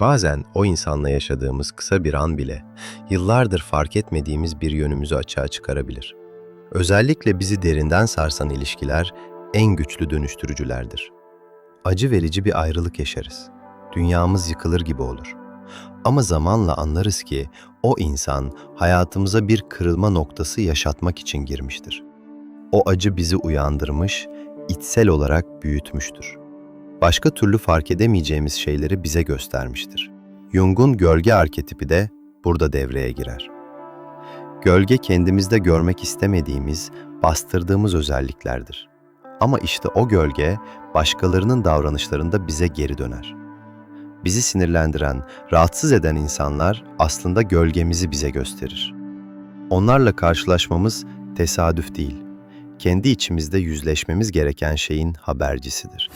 Bazen o insanla yaşadığımız kısa bir an bile yıllardır fark etmediğimiz bir yönümüzü açığa çıkarabilir. Özellikle bizi derinden sarsan ilişkiler en güçlü dönüştürücülerdir. Acı verici bir ayrılık yaşarız. Dünyamız yıkılır gibi olur. Ama zamanla anlarız ki o insan hayatımıza bir kırılma noktası yaşatmak için girmiştir. O acı bizi uyandırmış, içsel olarak büyütmüştür. Başka türlü fark edemeyeceğimiz şeyleri bize göstermiştir. Jung'un gölge arketipi de burada devreye girer. Gölge kendimizde görmek istemediğimiz, bastırdığımız özelliklerdir. Ama işte o gölge başkalarının davranışlarında bize geri döner. Bizi sinirlendiren, rahatsız eden insanlar aslında gölgemizi bize gösterir. Onlarla karşılaşmamız tesadüf değil, kendi içimizde yüzleşmemiz gereken şeyin habercisidir.